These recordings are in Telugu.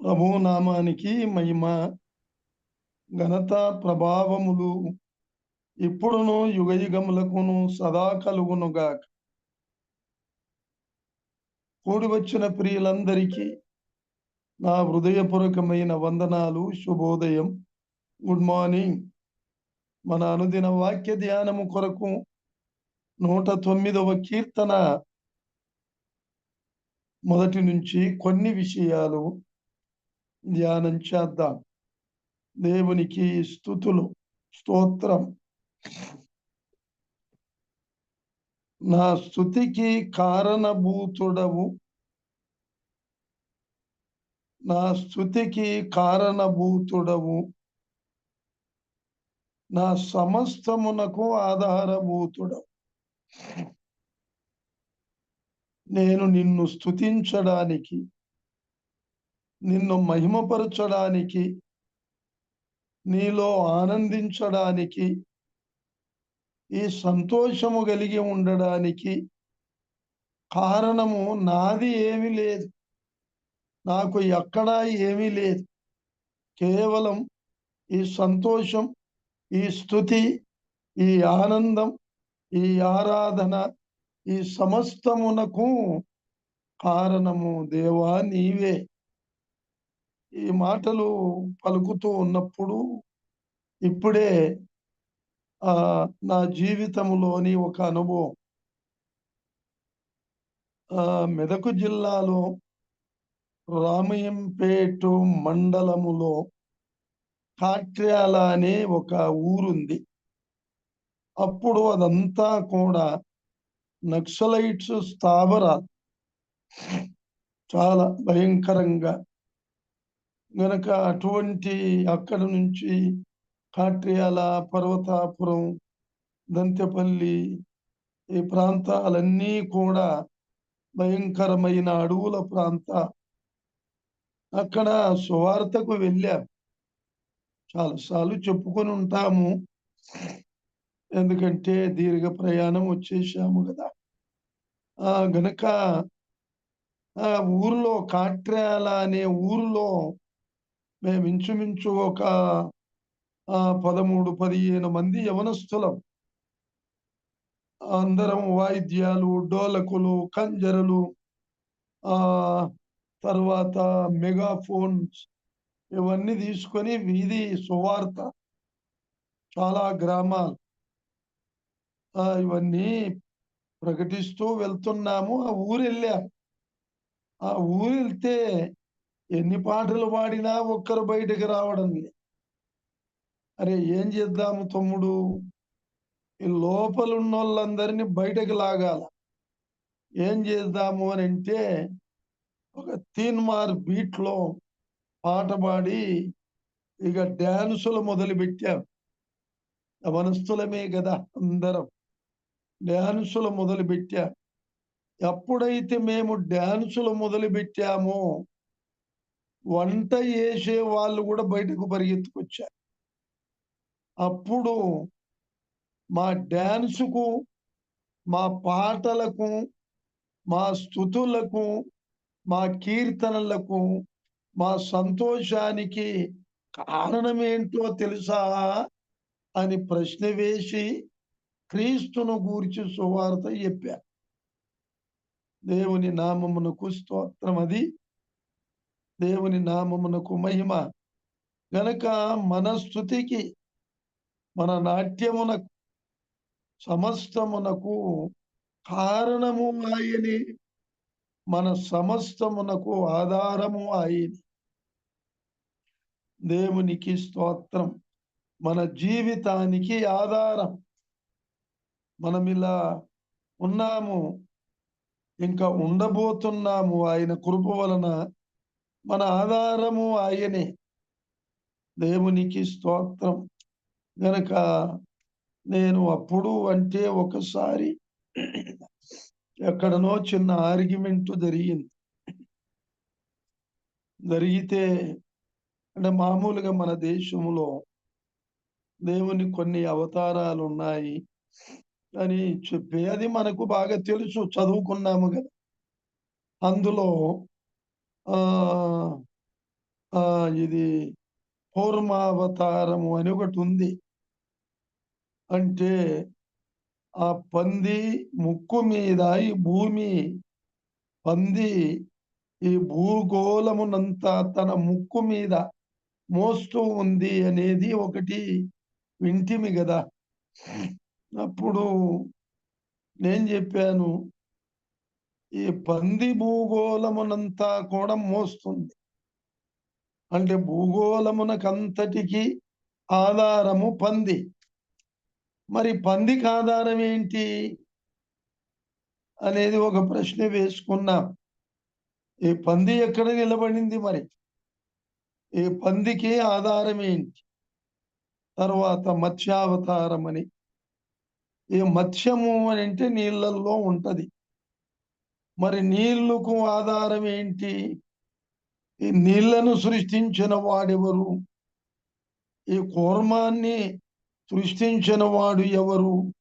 ప్రభు నామానికి మహిమ ఘనత ప్రభావములు ఇప్పుడును యుగ యుగములకును సదా కలుగునుగాక. కూడి వచ్చిన ప్రియులందరికీ నా హృదయపూర్వకమైన వందనాలు శుభోదయం గుడ్ మార్నింగ్. మన అనుదిన వాక్య ధ్యానము కొరకు నూట తొమ్మిదవ కీర్తన మొదటి నుంచి కొన్ని విషయాలు ధ్యానం చేద్దాం. దేవునికి స్థుతులు స్తోత్రం. నా స్థుతికి కారణభూతుడవు. నా స్థుతికి కారణభూతుడవు. నా సమస్తమునకు ఆధారభూతుడవు. నేను నిన్ను స్థుతించడానికి నిన్ను మహిమపరచడానికి నీలో ఆనందించడానికి ఈ సంతోషము కలిగి ఉండడానికి కారణము నాది ఏమీ లేదు. నాకు ఎక్కడా ఏమీ లేదు. కేవలం ఈ సంతోషం ఈ స్థుతి ఈ ఆనందం ఈ ఆరాధన ఈ సమస్తమునకు కారణము దేవా నీవే. ఈ మాటలు పలుకుతూ ఉన్నప్పుడు ఇప్పుడే ఆ నా జీవితంలోని ఒక అనుభవం. ఆ మెదకు జిల్లాలో రామయంపేట మండలములో కాట్ర్యాల అనే ఒక ఊరుంది. అప్పుడు అదంతా కూడా నక్సలైట్స్ స్థావరాలు చాలా భయంకరంగా గనక అటువంటి అక్కడ నుంచి కాట్రియాల పర్వతాపురం దంతెపల్లి ఈ ప్రాంతాలన్నీ కూడా భయంకరమైన అడవుల ప్రాంత. అక్కడ సువార్తకు వెళ్ళాం. చాలాసార్లు చెప్పుకొని ఉంటాము. ఎందుకంటే దీర్ఘ ప్రయాణం వచ్చేసాము కదా. ఆ గనక ఆ ఊరిలో కాట్రాల అనే ఊరిలో మేము ఇంచుమించు ఒక పదమూడు పదిహేను మంది యవనస్తులం. అందరం వాయిద్యాలు డోలకులు కంజరలు ఆ తర్వాత మెగాఫోన్స్ ఇవన్నీ తీసుకొని వీధి సువార్త చాలా గ్రామాలు. ఇవన్నీ ప్రకటిస్తూ వెళ్తున్నాము. ఆ ఊరు వెళ్ళాము ఆ ఊరు వెళ్తే ఎన్ని పాటలు పాడినా ఒక్కరు బయటకు రావడం లేదు అరే ఏం చేద్దాము తమ్ముడు? ఈ లోపలున్న వాళ్ళందరినీ బయటకు లాగాల. ఏం చేద్దాము అని అంటే ఒక తీన్మార్ బీట్లో పాట పాడి ఇక డ్యాన్సులు మొదలు పెట్టాం మనస్థులమే కదా అందరం. డ్యాన్సులు మొదలుపెట్టాం. ఎప్పుడైతే మేము డ్యాన్సులు మొదలుపెట్టామో వంట చేసే వాళ్ళు కూడా బయటకు పరిగెత్తుకొచ్చారు అప్పుడు మా డ్యాన్సుకు మా పాటలకు మా స్థుతులకు మా కీర్తనలకు మా సంతోషానికి కారణమేంటో తెలుసా అని ప్రశ్న వేసి క్రీస్తును గూర్చి సువార్త చెప్పా. దేవుని నామమునకు స్తోత్రం అది దేవుని నామమునకు మహిమ. గనక మన స్థుతికి మన నాట్యమునకు సమస్తమునకు కారణము ఆయని. మన సమస్తమునకు ఆధారము ఆయని. దేవునికి స్తోత్రం. మన జీవితానికి ఆధారం. మనం ఇలా ఉన్నాము. ఇంకా ఉండబోతున్నాము ఆయన కృప వలన మన ఆధారము ఆయనే. దేవునికి స్తోత్రం. గనక నేను అప్పుడు అంటే ఒకసారి ఎక్కడనో చిన్న ఆర్గ్యుమెంట్ జరిగింది. జరిగితే అంటే మామూలుగా మన దేశంలో దేవుని కొన్ని అవతారాలు ఉన్నాయి అని చెప్పి అది మనకు బాగా తెలుసు చదువుకున్నాము కదా. అందులో ఆ ఆ ఇది పూర్మావతారము అని ఒకటి ఉంది. అంటే ఆ పంది ముక్కు మీద ఈ భూమి పంది ఈ భూగోళమునంతా తన ముక్కు మీద మోస్తూ ఉంది అనేది ఒకటి వింటిమి కదా. అప్పుడు నేను చెప్పాను ఈ పంది భూగోళమునంతా కూడా మోస్తుంది. అంటే భూగోళమునకంతటికి ఆధారము పంది. మరి పందికి ఆధారం ఏంటి? అనేది ఒక ప్రశ్న వేసుకున్నాం. ఈ పంది ఎక్కడ నిలబడింది మరి? ఈ పందికి ఆధారం ఏంటి? తర్వాత మత్స్యావతారం అని ఈ మత్స్యము అని అంటే నీళ్ళల్లో ఉంటది. మరి నీళ్ళకు ఆధారం ఏంటి? ఈ నీళ్ళను సృష్టించిన వాడెవరు? ఈ కూర్మాన్ని సృష్టించిన వాడు ఎవరు?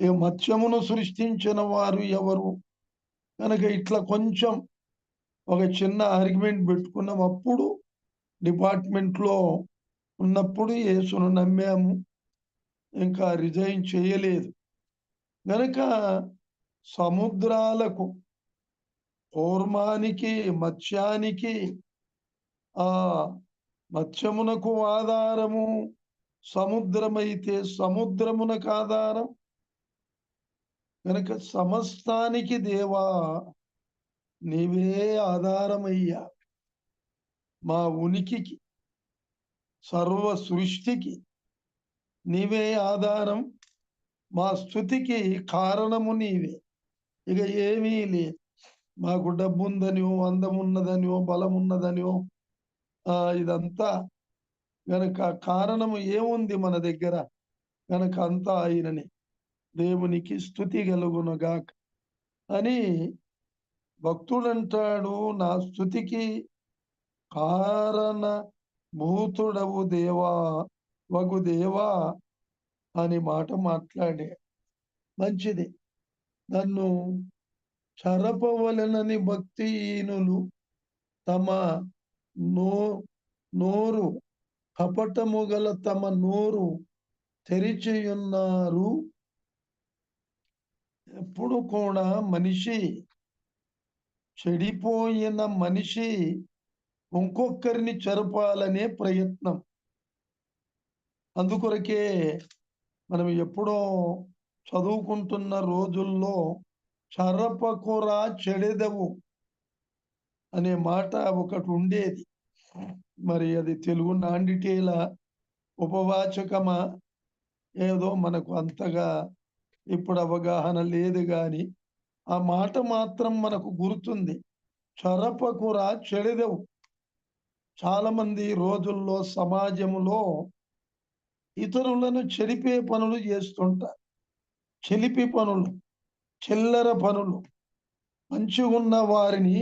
ఈ మత్స్యమును సృష్టించిన వారు ఎవరు? కనుక ఇట్లా కొంచెం ఒక చిన్న ఆర్గ్యుమెంట్ పెట్టుకున్నాం. అప్పుడు డిపార్ట్మెంట్లో ఉన్నప్పుడు యేసును నమ్మాము. ఇంకా రిజైన్ చేయలేదు. గనక సముద్రాలకు కూర్మానికి మత్స్యానికి ఆ మత్స్యమునకు ఆధారము సముద్రమైతే సముద్రమునకు ఆధారం. కనుక సమస్తానికి దేవా నీవే ఆధారమయ్యా. మా ఉనికికి సర్వ సృష్టికి నీవే ఆధారం మా స్థుతికి కారణము నీవే. ఇక ఏమీ లేదు. మాకు డబ్బు ఉందనియో అందం ఉన్నదనియో బలం ఉన్నదనియో ఆ ఇదంతా గనక కారణము ఏముంది మన దగ్గర? గనక అంతా ఆయనని. దేవునికి స్థుతి కలుగునుగాక. అని భక్తుడంటాడు నా స్థుతికి కారణ భూతుడవు దేవా. వగు దేవా అని మాట మాట్లాడే మంచిది. నన్ను చరపవలనని భక్తిహీనులు తమ నో నోరు కపటము గల తమ నోరు తెరిచియున్నారు. ఎప్పుడు కూడా మనిషి చెడిపోయిన మనిషి ఇంకొకరిని చెరపాలనే ప్రయత్నం. అందుకొరకే మనం ఎప్పుడో చదువుకుంటున్న రోజుల్లో చరపకురా చెడెదవు అనే మాట ఒకటి ఉండేది. మరి అది తెలుగు నాండిటేల ఉపవాచకమా? ఏదో మనకు అంతగా ఇప్పుడు అవగాహన లేదు కానీ ఆ మాట మాత్రం మనకు గుర్తుంది. చరపకుర చెడెదవు. చాలామంది రోజుల్లో సమాజంలో ఇతరులను చెరిపే పనులు చేస్తుంటారు. చెలిపి పనులు చిల్లర పనులు. మంచిగా ఉన్న వారిని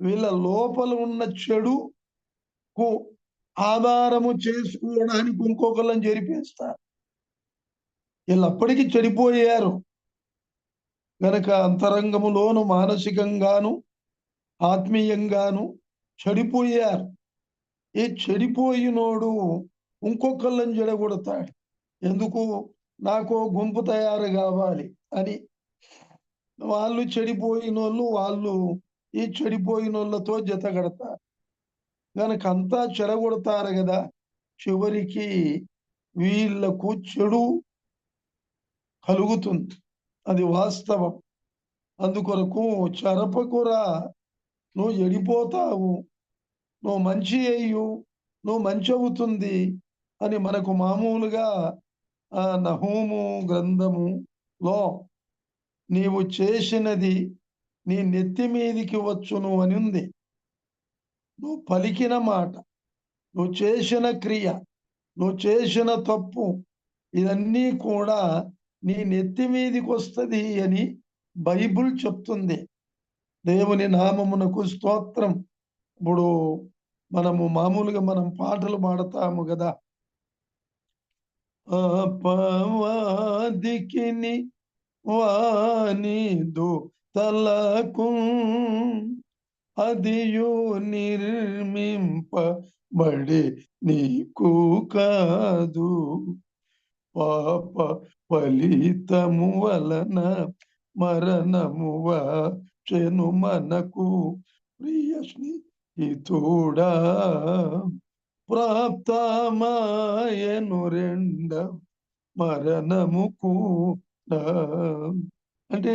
వీళ్ళ లోపల ఉన్న చెడుకు ఆధారము చేసుకోవడానికి ఇంకొకళ్ళని జరిపేస్తారు. వీళ్ళు అప్పటికి చెడిపోయారు. గనక అంతరంగములోను మానసికంగాను ఆత్మీయంగాను చెడిపోయారు. ఈ చెడిపోయినోడు ఇంకొకళ్ళని చెడగొడతాడు ఎందుకు? నాకు గుంపు తయారు కావాలి అని. వాళ్ళు చెడిపోయిన వాళ్ళు వాళ్ళు ఈ చెడిపోయిన వాళ్ళతో జత కడతారు కనుక అంతా చెడగొడతారు కదా చివరికి వీళ్ళకు చెడు కలుగుతుంది. అది వాస్తవం. అందుకొరకు చెరపకురా నువ్వు ఎడిపోతావు. నువ్వు మంచి అయ్యు నువ్వు మంచి అవుతుంది అని మనకు మామూలుగా ఆ నహూము గ్రంథములో నీవు చేసినది నీ నెత్తి మీదికి వచ్చును అని ఉంది. నువ్వు పలికిన మాట నువ్వు చేసిన క్రియ నువ్వు చేసిన తప్పు ఇవన్నీ కూడా నీ నెత్తి మీదికి వస్తుంది అని బైబుల్ చెప్తుంది. దేవుని నామమునకు స్తోత్రం. ఇప్పుడు మనము మామూలుగా మనం పాటలు పాడతాము కదా అపవాదికిని వానిదు తలకు అదియు నిర్మింపబడి నీకు కాదు. పాప ఫలితము వలన మరణము వచ్చెను మనకు ప్రియ స్నేహితుడా. ప్రాప్తమాయను రెండ మరణముకు అంటే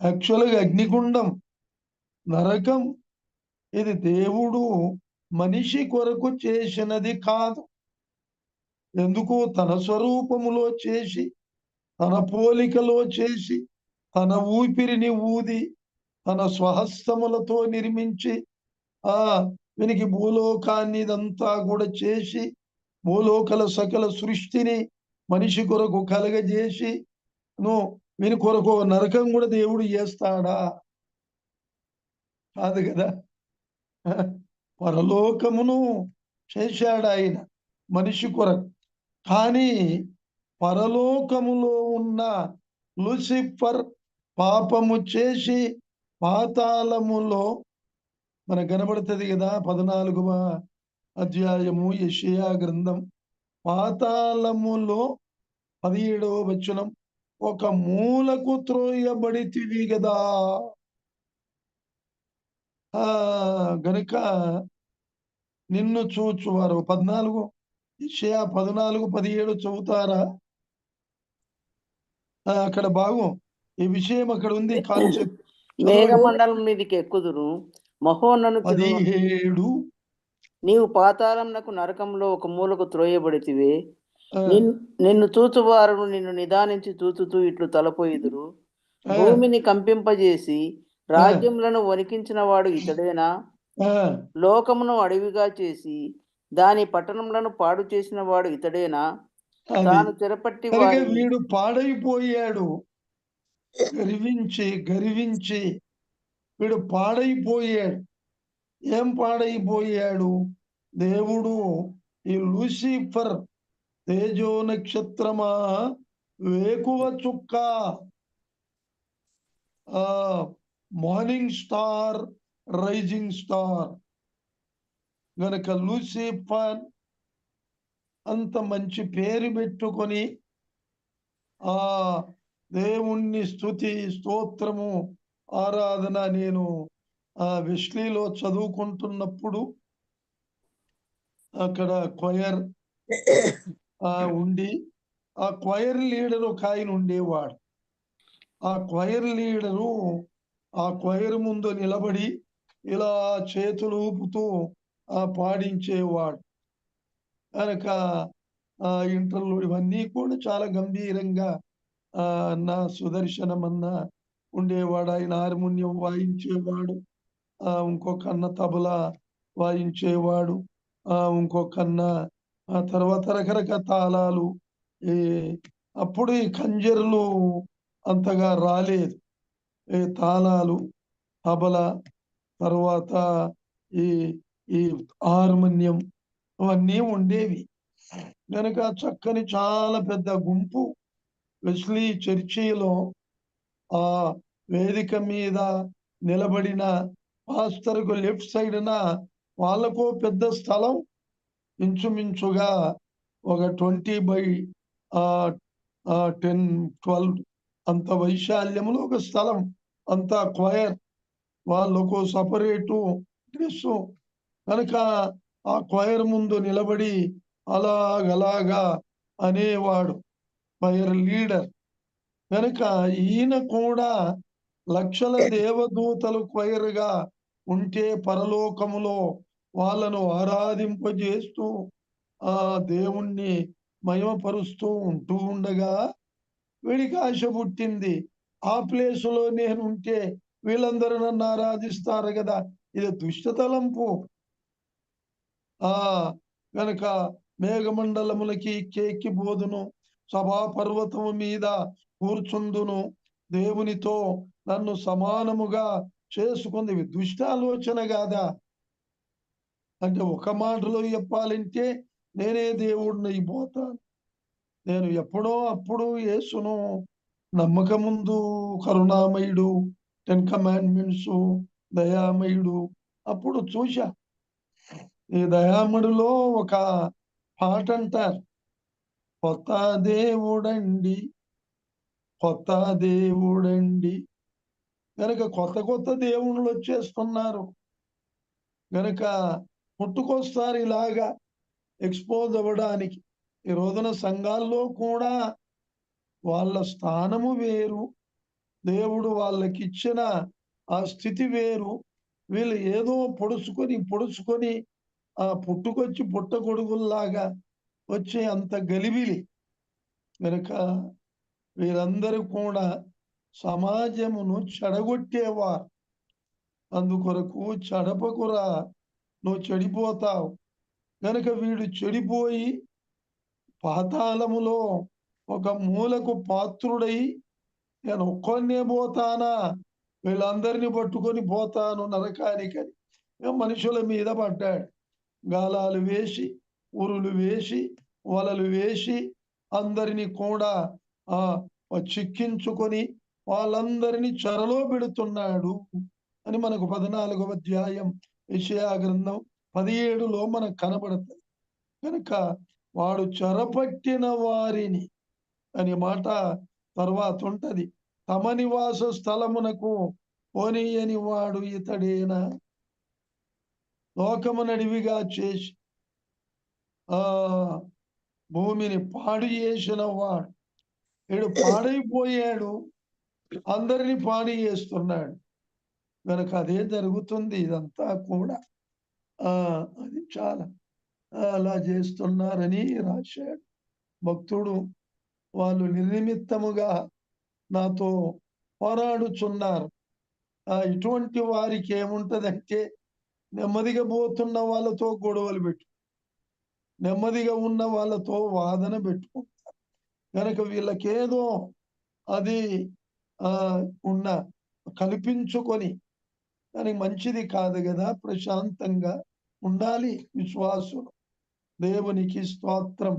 యాక్చువల్గా అగ్నిగుండం నరకం ఇది దేవుడు మనిషి కొరకు చేసినది కాదు. ఎందుకు? తన స్వరూపములో చేసి తన పోలికలో చేసి తన ఊపిరిని ఊది తన స్వహస్తములతో నిర్మించి ఆ వీనికి భూలోకాన్ని ఇదంతా కూడా చేసి భూలోకల సకల సృష్టిని మనిషి కొరకు కలగజేసి నువ్వు వీని కొరకు నరకం కూడా దేవుడు చేస్తాడా? కాదు కదా. పరలోకమును చేశాడు ఆయన మనిషి కొరకు. కానీ పరలోకములో ఉన్న లూసిఫర్ పాపము చేసి పాతాళములో మనకు కనబడుతుంది కదా పద్నాలుగవ అధ్యాయము యషయా గ్రంథం. పాతాళములో పదిహేడవ వచనం ఒక మూలకు త్రోయబడితివి కదా గనుక నిన్ను చూచువారు. పద్నాలుగు ఇషయా పద్నాలుగు పదిహేడు చదువుతారా? అక్కడ భాగం ఈ విషయం అక్కడ ఉంది. కాన్సెప్ట్ మేఘమండలం మీదకి ఎక్కుదురు. మహోన్నను పదిహేడు నీవు పాతాళంనకు నరకంలో ఒక మూలకు త్రోయబడితివే. నిన్ను చూచువారు నిన్ను నిదానించి చూచుతూ ఇట్లు తలపోయిదురు. భూమిని కంపింపజేసి రాజ్యములను వణికించిన వాడు ఇతడేనా లోకమును అడవిగా చేసి దాని పట్టణములను పాడు చేసిన వాడు ఇతడేనా తాను వారి వీడు పాడైపోయాడు. గర్వించి గర్వించి. వీడు పాడైపోయాడు. ఏం పాడైపోయాడు? దేవుడు ఈ లూసిఫర్ తేజో నక్షత్రమా వేకువ చుక్క. ఆ మార్నింగ్ స్టార్ రైజింగ్ స్టార్. గనక లూసిఫర్ అంత మంచి పేరు పెట్టుకొని ఆ దేవుణ్ణి స్థుతి స్తోత్రము ఆరాధన నేను ఆ వెస్లీలో చదువుకుంటున్నప్పుడు అక్కడ క్వయర్ ఆ ఉండి ఆ క్వయర్ లీడర్ ఒక ఆయన ఉండేవాడు. ఆ క్వయర్ లీడరు ఆ క్వయర్ ముందు నిలబడి ఇలా చేతులు ఊపుతూ ఆ పాడించేవాడు. కనుక ఆ ఇంటర్లో ఇవన్నీ కూడా చాలా గంభీరంగా ఆ నా సుదర్శనం ఉండేవాడు. ఆయన హార్మోనియం వాయించేవాడు. ఆ ఇంకొక అన్న తబలా వాయించేవాడు. ఆ ఇంకొక అన్న ఆ తర్వాత రకరకాల తాళాలు. ఈ అప్పుడు ఈ కంజర్లు అంతగా రాలేదు. ఈ తాళాలు తబలా తర్వాత ఈ ఈ హార్మోనియం అవన్నీ ఉండేవి. కనుక చక్కని చాలా పెద్ద గుంపు వెస్లీ చర్చిలో ఆ వేదిక మీద నిలబడిన పాస్టర్కు లెఫ్ట్ సైడ్న వాళ్ళకు పెద్ద స్థలం ఇంచుమించుగా ఒక ట్వంటీ బై టెన్ ట్వెల్వ్ అంత వైశాల్యంలో ఒక స్థలం అంత క్వయర్ వాళ్ళకు సపరేటు డ్రెస్ కనుక ఆ క్వైర్ ముందు నిలబడి అలాగలాగా అనేవాడు క్వయర్ లీడర్. కనుక ఈయన కూడా లక్షల దేవదూతలు కొయరుగా ఉంటే పరలోకములో వాళ్ళను ఆరాధింపజేస్తూ ఆ దేవుణ్ణి మయమపరుస్తూ ఉంటూ ఉండగా వీడికి ఆశ పుట్టింది. ఆ ప్లేసులో నేను ఉంటే వీళ్ళందరూ నన్ను ఆరాధిస్తారు కదా. ఇది దుష్టతలంపు ఆ గనక మేఘమండలములకి కేక్కి బోధును సభా పర్వతము మీద కూర్చుందును. దేవునితో నన్ను సమానముగా చేసుకుంది ఇవి దుష్ట కాదా అంటే ఒక మాటలో చెప్పాలంటే నేనే దేవుడిని అయిపోతాను నేను ఎప్పుడో అప్పుడు యేసును నమ్మకముందు కరుణామయుడు టెన్ కమాండ్మెంట్స్ దయామయుడు అప్పుడు చూశా. ఈ దయామయుడులో ఒక పాట అంటారు కొత్త దేవుడండి కొత్త దేవుడండి. గనక కొత్త కొత్త దేవుళ్ళు వచ్చేస్తున్నారు. గనక పుట్టుకొస్తారు ఇలాగా ఎక్స్పోజ్ అవ్వడానికి. ఈ రోజున సంఘాల్లో కూడా వాళ్ళ స్థానము వేరు. దేవుడు వాళ్ళకి ఇచ్చిన ఆ స్థితి వేరు. వీళ్ళు ఏదో పొడుచుకొని పొడుచుకొని ఆ పుట్టుకొచ్చి పుట్టగొడుగుల్లాగా వచ్చే అంత గలిబిలి. కనుక వీరందరూ కూడా సమాజమును చెడగొట్టేవారు. అందుకొరకు చెడపకురా నువ్వు చెడిపోతావు. గనుక వీడు చెడిపోయి పాతాళములో ఒక మూలకు పాత్రుడై నేను ఒక్కనే పోతానా? వీళ్ళందరినీ పట్టుకొని పోతాను నరకానికని. మనుషుల మీద పడ్డాడు. గాలాలు వేసి ఉరులు వేసి వలలు వేసి అందరినీ కూడా ఆ చిక్కించుకొని వాళ్ళందరినీ చెరలో పెడుతున్నాడు అని మనకు పద్నాలుగవ అధ్యాయం విషయా గ్రంథం పదిహేడులో మనకు కనబడుతుంది. కనుక వాడు చెరపట్టిన వారిని అనే మాట తర్వాత ఉంటది. తమ నివాస స్థలమునకు పోనీయని వాడు ఇతడేనా? లోకము నడివిగా చేసి ఆ భూమిని పాడు చేసిన వాడు వీడు పాడైపోయాడు. అందరినీ పాడి చేస్తున్నాడు. కనుక అదే జరుగుతుంది ఇదంతా కూడా. ఆ అది చాలా అలా చేస్తున్నారని రాశాడు. భక్తుడు వాళ్ళు నిర్నిమిత్తముగా నాతో పోరాడుచున్నారు. ఆ ఇటువంటి వారికి ఏముంటదంటే నెమ్మదిగా పోతున్న వాళ్ళతో గొడవలు పెట్టు. నెమ్మదిగా ఉన్న వాళ్ళతో వాదన పెట్టుకో. కనుక వీళ్ళకేదో అది ఆ ఉన్న కల్పించుకొని కానీ మంచిది కాదు కదా ప్రశాంతంగా ఉండాలి విశ్వాసులు. దేవునికి స్తోత్రం.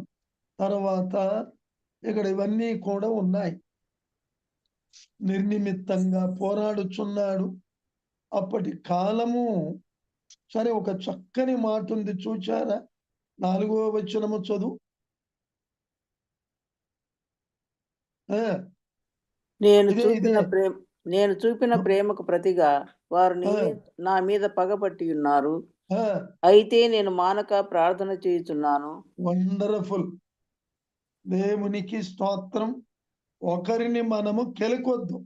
తర్వాత ఇక్కడ ఇవన్నీ కూడా ఉన్నాయి. నిర్నిమిత్తంగా పోరాడుచున్నాడు. అప్పటి కాలము సరే ఒక చక్కని మాట ఉంది చూచారా? నాలుగో వచనము చదువు ఆ, నేను చూపిన. ప్రేమ నేను చూపిన ప్రేమకు ప్రతిగా వారు నీ మీద- పగపట్టి ఉన్నారు. అయితే నేను మానక ప్రార్థన చేయుచున్నాను. వండర్ఫుల్. దేవునికి స్తోత్రం. ఒకరిని మనము కెలకొద్దు.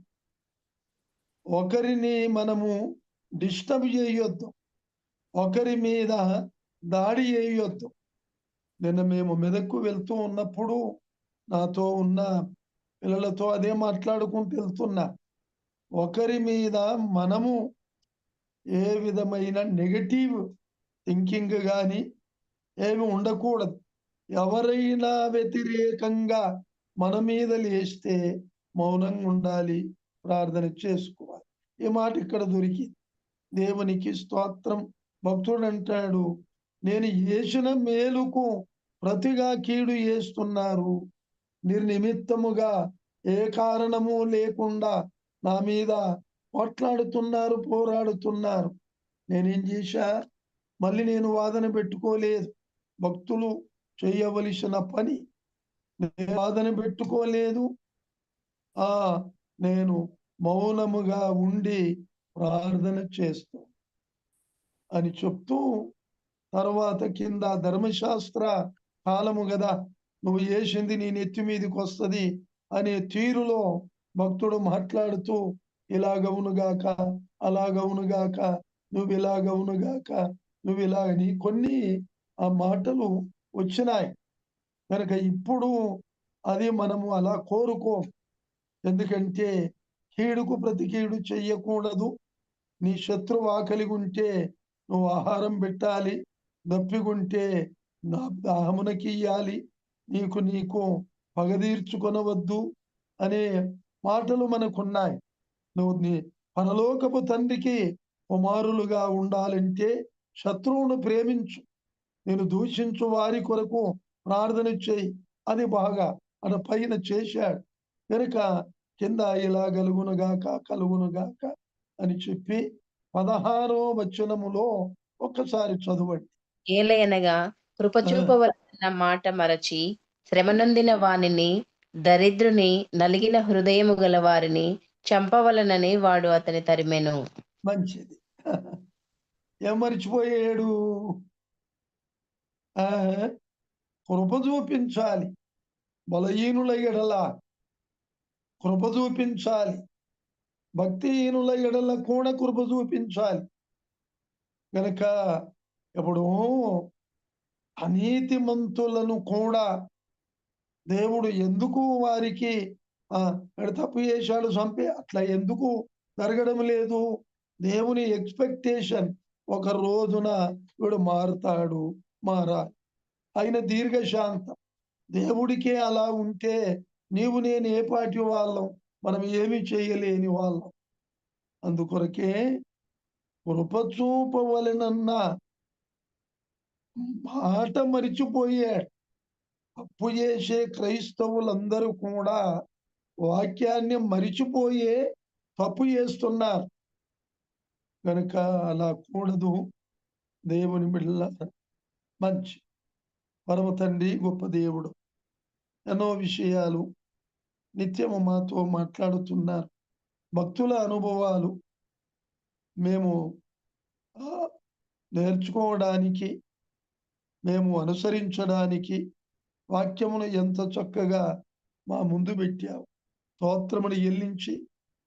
ఒకరిని మనము డిస్టర్బ్ చేయొద్దు. ఒకరి మీద దాడి చేయొద్దు. నిన్న మేము మెదక్కు వెళ్తూ ఉన్నప్పుడు నాతో ఉన్న పిల్లలతో అదే మాట్లాడుకుంటూ వెళ్తున్నా. ఒకరి మీద మనము ఏ విధమైన నెగటివ్ థింకింగ్ కానీ ఏమి ఉండకూడదు. ఎవరైనా వ్యతిరేకంగా మన మీద లేస్తే మౌనంగా ఉండాలి ప్రార్థన చేసుకోవాలి. ఈ మాట ఇక్కడ దొరికి దేవునికి స్తోత్రం. భక్తుడు అంటాడు నేను చేసిన మేలుకు ప్రతిగా కీడు చేస్తున్నారు నిర్నిమిత్తముగా ఏ కారణము లేకుండా నా మీద పోట్లాడుతున్నారు పోరాడుతున్నారు. నేనేం చేశా? మళ్ళీ నేను వాదన పెట్టుకోలేదు. భక్తులు చేయవలసిన పని నేను వాదన పెట్టుకోలేదు. ఆ నేను మౌనముగా ఉండి ప్రార్థన చేస్తూ అని చెప్తూ తర్వాత కింద ధర్మశాస్త్ర కాలము కదా నువ్వు చేసింది నీ నెత్తి మీదకి వస్తుంది అనే తీరులో భక్తుడు మాట్లాడుతూ ఇలాగవునుగాక అలాగవునుగాక నువ్వు ఇలాగవునుగాక నువ్వు ఇలాగని కొన్ని ఆ మాటలు వచ్చినాయి. కనుక ఇప్పుడు అది మనము అలా కోరుకో ఎందుకంటే కీడుకు ప్రతి కీడు చెయ్యకూడదు. నీ శత్రువు ఆకలిగా ఉంటే నువ్వు ఆహారం పెట్టాలి. దప్పిగుంటే నా దాహమునకి ఇయ్యాలి నీకు నీకు పగదీర్చుకొనవద్దు అనే మాటలు మనకున్నాయి. నువ్వు నీ పరలోకపు తండ్రికి కుమారులుగా ఉండాలంటే శత్రువును ప్రేమించు. నేను దూషించు వారి కొరకు ప్రార్థన చేయి అది బాగా అన పైన చేశాడు. కనుక కింద ఇలా కలుగునుగాక కలుగునుగాక అని చెప్పి పదహారో వచనములో ఒక్కసారి చదవండి. ఏలయనగా కృపచూపవలసిన మాట మరచి శ్రమనొందిన వానిని దరిద్రుని నలిగిన హృదయము గల వారిని చంపవలనని వాడు అతని తరిమెను. మంచిది. ఏం మర్చిపోయాడు? కృప చూపించాలి. బలహీనుల ఎడల కృప చూపించాలి. భక్తిహీనుల ఎడల కూడా కృప చూపించాలి. కనుక ఇప్పుడు అనీతిమంతులను కూడా దేవుడు ఎందుకు వారికి తప్పు చేశాడు చంపే అట్లా ఎందుకు జరగడం లేదు? దేవుని ఎక్స్పెక్టేషన్ ఒక రోజున వీడు మారుతాడు మారా ఆయన దీర్ఘశాంతం. దేవుడికే అలా ఉంటే నీవు నేను ఏ పాటి వాళ్ళం? మనం ఏమి చేయలేని వాళ్ళం. అందుకొరకే కృప చూపవలనన్న మాట మరిచిపోయే తప్పు చేసే క్రైస్తవులందరూ కూడా వాక్యాన్ని మరిచిపోయే తప్పు చేస్తున్నారు. కనుక అలా కూడదు. దేవుని బిళ్ళ మంచి పరమ తండ్రి గొప్ప దేవుడు. ఎన్నో విషయాలు నిత్యము మాతో మాట్లాడుతున్నారు. భక్తుల అనుభవాలు మేము నేర్చుకోవడానికి మేము అనుసరించడానికి వాక్యమును ఎంత చక్కగా మా ముందు పెట్టావు. స్తోత్రమును ఎల్లించి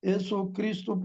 యేసు క్రీస్తు